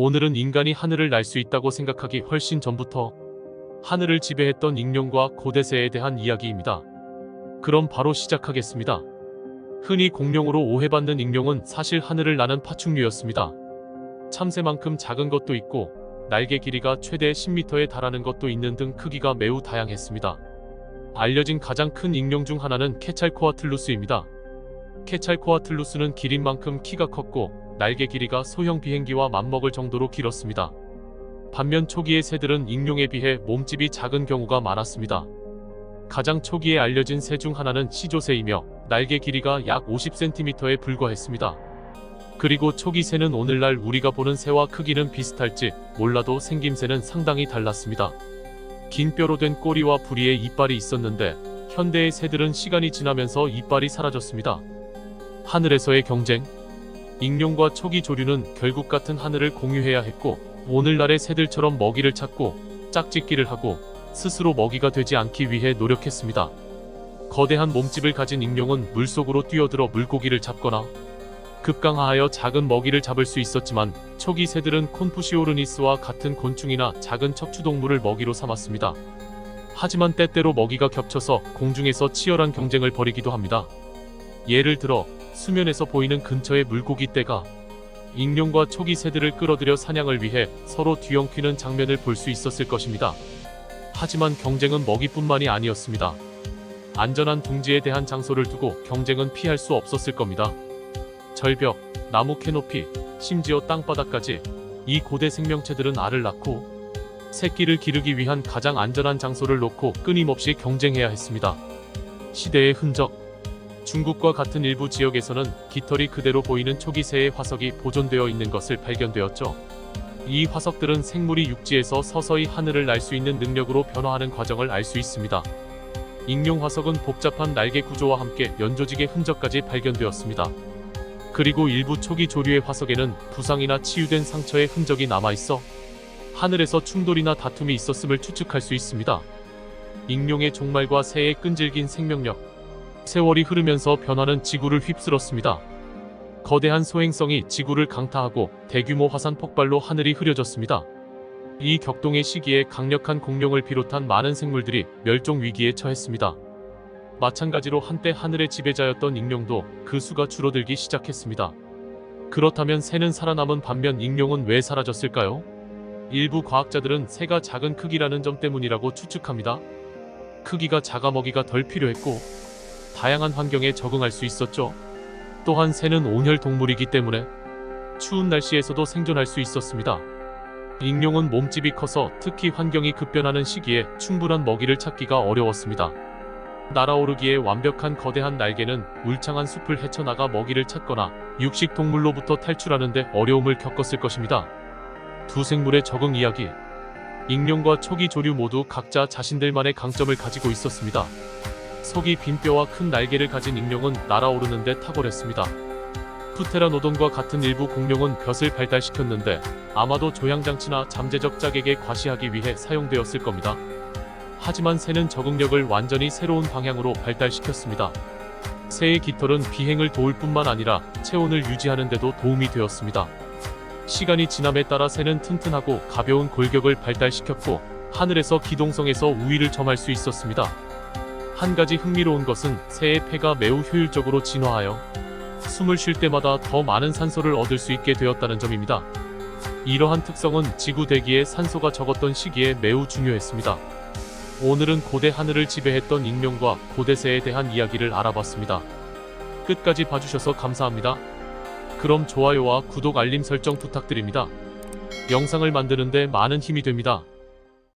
오늘은 인간이 하늘을 날 수 있다고 생각하기 훨씬 전부터 하늘을 지배했던 익룡과 고대새에 대한 이야기입니다. 그럼 바로 시작하겠습니다. 흔히 공룡으로 오해받는 익룡은 사실 하늘을 나는 파충류였습니다. 참새만큼 작은 것도 있고 날개 길이가 최대 10m에 달하는 것도 있는 등 크기가 매우 다양했습니다. 알려진 가장 큰 익룡 중 하나는 케찰코아틀루스입니다. 케찰코아틀루스는 기린 만큼 키가 컸고 날개 길이가 소형 비행기와 맞먹을 정도로 길었습니다. 반면 초기의 새들은 익룡에 비해 몸집이 작은 경우가 많았습니다. 가장 초기에 알려진 새 중 하나는 시조새이며 날개 길이가 약 50cm에 불과했습니다. 그리고 초기 새는 오늘날 우리가 보는 새와 크기는 비슷할지 몰라도 생김새는 상당히 달랐습니다. 긴 뼈로 된 꼬리와 부리에 이빨이 있었는데 현대의 새들은 시간이 지나면서 이빨이 사라졌습니다. 하늘에서의 경쟁 익룡과 초기 조류는 결국 같은 하늘을 공유해야 했고 오늘날의 새들처럼 먹이를 찾고 짝짓기를 하고 스스로 먹이가 되지 않기 위해 노력했습니다. 거대한 몸집을 가진 익룡은 물속으로 뛰어들어 물고기를 잡거나 급강하여 작은 먹이를 잡을 수 있었지만 초기 새들은 콘푸시오르니스와 같은 곤충이나 작은 척추동물을 먹이로 삼았습니다. 하지만 때때로 먹이가 겹쳐서 공중에서 치열한 경쟁을 벌이기도 합니다. 예를 들어 수면에서 보이는 근처의 물고기 떼가 익룡과 초기 새들을 끌어들여 사냥을 위해 서로 뒤엉키는 장면을 볼 수 있었을 것입니다. 하지만 경쟁은 먹이뿐만이 아니었습니다. 안전한 둥지에 대한 장소를 두고 경쟁은 피할 수 없었을 겁니다. 절벽, 나무 캐노피, 심지어 땅바닥까지 이 고대 생명체들은 알을 낳고 새끼를 기르기 위한 가장 안전한 장소를 놓고 끊임없이 경쟁해야 했습니다. 시대의 흔적 중국과 같은 일부 지역에서는 깃털이 그대로 보이는 초기 새의 화석이 보존되어 있는 것을 발견되었죠. 이 화석들은 생물이 육지에서 서서히 하늘을 날 수 있는 능력으로 변화하는 과정을 알 수 있습니다. 익룡 화석은 복잡한 날개 구조와 함께 연조직의 흔적까지 발견되었습니다. 그리고 일부 초기 조류의 화석에는 부상이나 치유된 상처의 흔적이 남아 있어 하늘에서 충돌이나 다툼이 있었음을 추측할 수 있습니다. 익룡의 종말과 새의 끈질긴 생명력, 세월이 흐르면서 변화는 지구를 휩쓸었습니다. 거대한 소행성이 지구를 강타하고 대규모 화산 폭발로 하늘이 흐려졌습니다. 이 격동의 시기에 강력한 공룡을 비롯한 많은 생물들이 멸종 위기에 처했습니다. 마찬가지로 한때 하늘의 지배자였던 익룡도 그 수가 줄어들기 시작했습니다. 그렇다면 새는 살아남은 반면 익룡은 왜 사라졌을까요? 일부 과학자들은 새가 작은 크기라는 점 때문이라고 추측합니다. 크기가 작아 먹이가 덜 필요했고 다양한 환경에 적응할 수 있었죠. 또한 새는 온혈 동물이기 때문에 추운 날씨에서도 생존할 수 있었습니다. 익룡은 몸집이 커서 특히 환경이 급변하는 시기에 충분한 먹이를 찾기가 어려웠습니다. 날아오르기에 완벽한 거대한 날개는 울창한 숲을 헤쳐나가 먹이를 찾거나 육식 동물로부터 탈출하는데 어려움을 겪었을 것입니다. 두 생물의 적응 이야기. 익룡과 초기 조류 모두 각자 자신들만의 강점을 가지고 있었습니다. 속이 빈 뼈와 큰 날개를 가진 익룡은 날아오르는데 탁월했습니다. 푸테라노돈과 같은 일부 공룡은 벼슬 발달시켰는데 아마도 조향장치나 잠재적 짝에게 과시하기 위해 사용되었을 겁니다. 하지만 새는 적응력을 완전히 새로운 방향으로 발달시켰습니다. 새의 깃털은 비행을 도울 뿐만 아니라 체온을 유지하는 데도 도움이 되었습니다. 시간이 지남에 따라 새는 튼튼하고 가벼운 골격을 발달시켰고 하늘에서 기동성에서 우위를 점할 수 있었습니다. 한 가지 흥미로운 것은 새의 폐가 매우 효율적으로 진화하여 숨을 쉴 때마다 더 많은 산소를 얻을 수 있게 되었다는 점입니다. 이러한 특성은 지구 대기에 산소가 적었던 시기에 매우 중요했습니다. 오늘은 고대 하늘을 지배했던 익룡과 고대새에 대한 이야기를 알아봤습니다. 끝까지 봐주셔서 감사합니다. 그럼 좋아요와 구독 알림 설정 부탁드립니다. 영상을 만드는데 많은 힘이 됩니다.